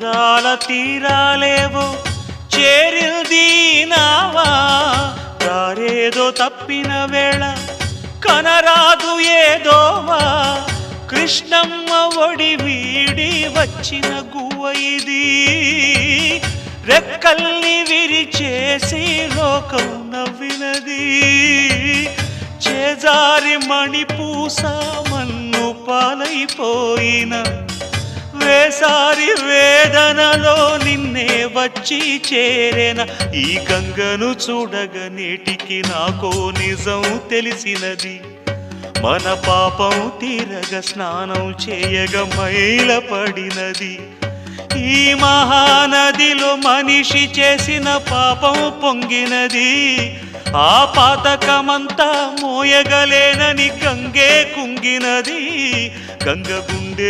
దూరాల తీరాలేవో చేరింది నావా దారేదో తప్పిన వేళ కనరాదు ఏదోవా కృష్ణమ్మ ఒడి వీడి వచ్చిన గువ్వ ఇది. రెక్కల్ని విరిచేసి లోకం నవ్వినది. చేజారి మణిపూస మన్ను పాలైపోయిన వేసారి వే వేదనలో నిన్నే వచ్చి చేరేన ఈ గంగను చూడగ నేటికి నాకో నిజం తెలిసినది. మన పాపం తీరగ స్నానం చేయగ మైల పడినది ఈ మహానదిలో మనిషి చేసిన పాపం పొంగినది. ఆ పాతకమంతా మోయగలేనని గంగే కుంగినది. గంగ గుండె